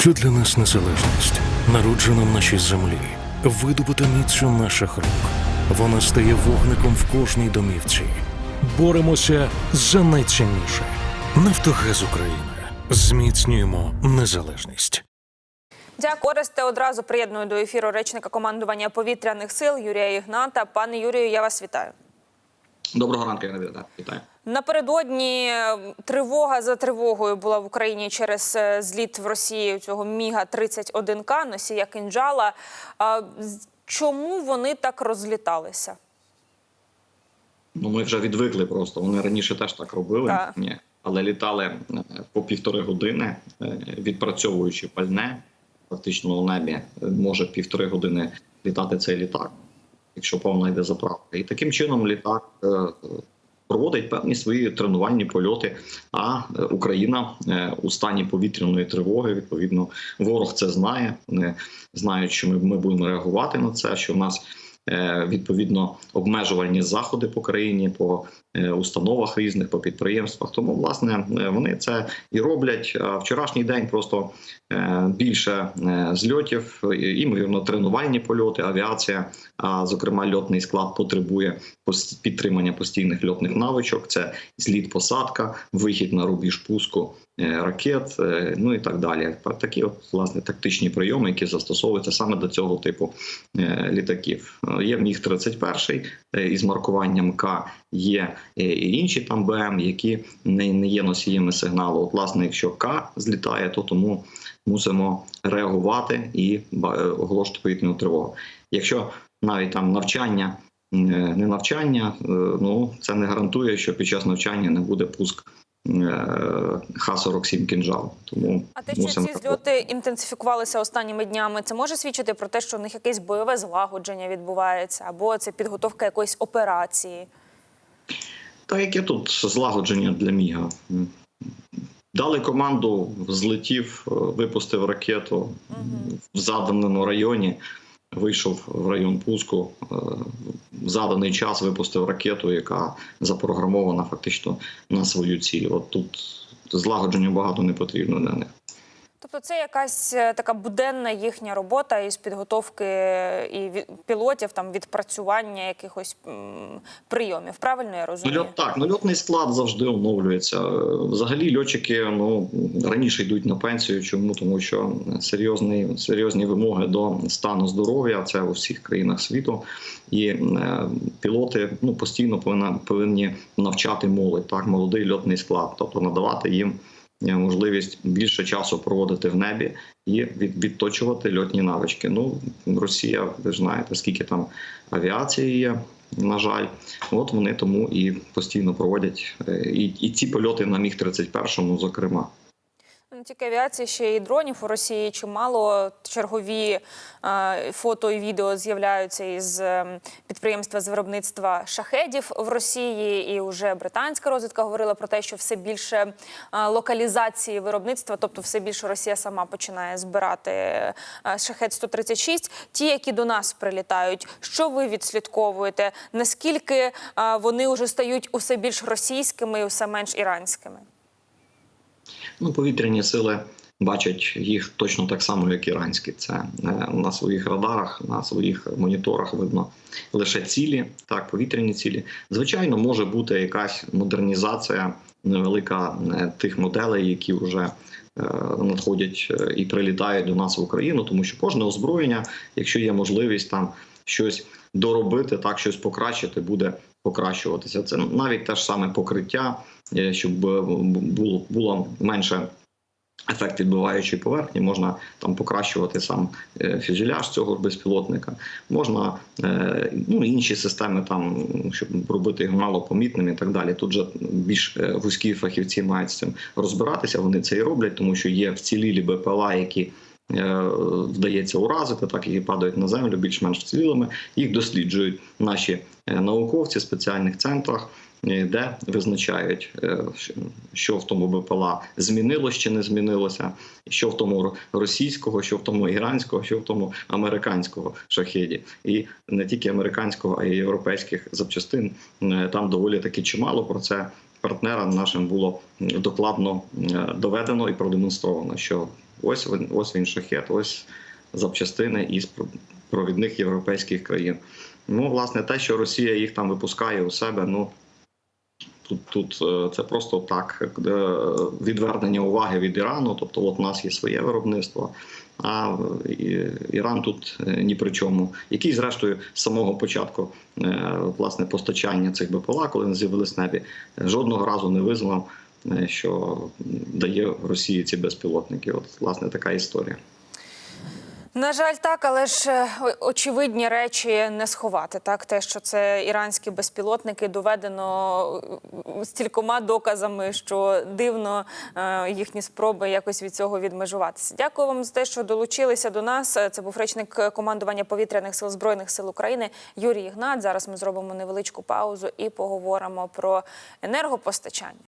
Що для нас незалежність? Народжена в нашій землі, видобута міцю наших рук. Вона стає вогником в кожній домівці. Боремося за найцінніше. Нафтогаз України. Зміцнюємо незалежність. Дякую, Оресте. Одразу приєдную до ефіру речника командування повітряних сил Юрія Ігната. Пане Юрію, я вас вітаю. Доброго ранку, я Навіда. Вітаю. Напередодні е, тривога за тривогою була в Україні через е, зліт в Росії цього Міга 31 к носія кинджала. Чому вони так розліталися? Ну ми вже відвикли просто. Вони раніше теж так робили. Так. Ні. Але літали е, по півтори години, відпрацьовуючи пальне, фактично у небі може півтори години літати цей літак, якщо повна йде заправка. І таким чином літак е, проводить певні свої тренувальні польоти. А е, Україна е, у стані повітряної тривоги, відповідно, ворог це знає. Вони знають, що ми, будемо реагувати на це, що в нас відповідно обмежувальні заходи по країні, по е, установах різних, по підприємствах. Тому, власне, е, вони це і роблять. А вчорашній день просто е, більше е, зльотів, імовірно, тренувальні польоти, авіація, а зокрема, льотний склад потребує підтримання постійних льотних навичок. Це зліт, посадка, вихід на рубіж пуску е, ракет, е, ну і так далі. Такі от власне тактичні прийоми, які застосовуються саме до цього типу е, літаків. Є міг 31 е, із маркуванням К. Є е, і інші там БМ, які не, не є носіями сигналу. От, власне, якщо К злітає, то тому мусимо реагувати і е, оголошувати повітряну тривогу. Якщо навіть там навчання. Не навчання, ну це не гарантує, що під час навчання не буде пуск Х-47 кінжал. Тому А те, що ці зльоти інтенсифікувалися останніми днями, це може свідчити про те, що в них якесь бойове злагодження відбувається, або це підготовка якоїсь операції. Та яке тут злагодження для Міга? Дали команду, злетів, е, випустив ракету в заданому районі, вийшов в район пуску, е, в заданий час випустив ракету, яка запрограмована фактично на свою ціль. От тут злагодження багато не потрібно для них. Тобто це якась е, така буденна їхня робота із підготовки е, і пілотів, там відпрацювання якихось прийомів. Правильно я розумію? льот, так, ну льотний склад завжди оновлюється. Взагалі льотчики ну раніше йдуть на пенсію. Чому? Тому що серйозні, серйозні вимоги до стану здоров'я це у всіх країнах світу. І е, пілоти ну постійно повинна, повинні навчати молодь, так, молодий льотний склад, тобто надавати їм можливість більше часу проводити в небі і від, відточувати льотні навички. Ну, Росія, ви знаєте, скільки там авіації є. На жаль, от вони тому і постійно проводять е, і, і ці польоти на міг 31 зокрема. Не тільки авіації, ще й дронів у Росії чимало. Чергові е, фото і відео з'являються із е, підприємства з виробництва шахедів в Росії. І вже британська розвідка говорила про те, що все більше е, локалізації виробництва, тобто все більше Росія сама починає збирати е, шахет 136 Ті, які до нас прилітають, що ви відслідковуєте? Наскільки вони вже стають усе більш російськими і усе менш іранськими? Ну, повітряні сили бачать їх точно так само, як іранські. Це е, на своїх радарах, на своїх моніторах видно лише цілі, так, повітряні цілі. Звичайно, може бути якась модернізація невелика е, тих моделей, які вже е, надходять і прилітають до нас в Україну, тому що кожне озброєння, якщо є можливість там щось доробити, так щось покращити, буде покращуватися. Це навіть те ж саме покриття, е, щоб е, було було менше. Ефект відбиваючої поверхні можна там покращувати сам е, фюзеляж цього безпілотника, можна ну інші системи там, щоб робити його малопомітним і так далі. Тут же більш вузькі фахівці мають з цим розбиратися. Вони це і роблять, тому що є вцілілі БПЛА, які вдається уразити, так які падають на землю більш-менш вцілілими. Їх досліджують наші е, науковці в спеціальних центрах. е, Де визначають, е, що в тому БПЛА змінилось чи не змінилося, що в тому російського, що в тому іранського, що в тому американського шахеді, і не тільки американського, а й європейських запчастин. е, Там доволі таки чимало про це партнерам нашим було докладно доведено і продемонстровано, що ось він, ось він шахет, ось запчастини із про- провідних європейських країн. Ну, власне, те, що Росія їх там випускає у себе, ну тут, тут е, це просто так е, відвернення уваги від Ірану. Тобто, от у нас є своє виробництво, а Іран тут е, ні при чому. Який, зрештою, з самого початку власне постачання цих БПЛА, коли вони з'явились небі, жодного разу не визнав, що дає Росії ці безпілотники. От, власне, така історія. На жаль, так, але ж е, очевидні речі не сховати. Так, те, що це іранські безпілотники, доведено е, стількома доказами, що дивно е, їхні спроби якось від цього відмежуватися. Дякую вам за те, що долучилися до нас. Е, Це був речник командування повітряних сил збройних сил України Юрій Ігнат. Зараз ми зробимо невеличку паузу і поговоримо про енергопостачання.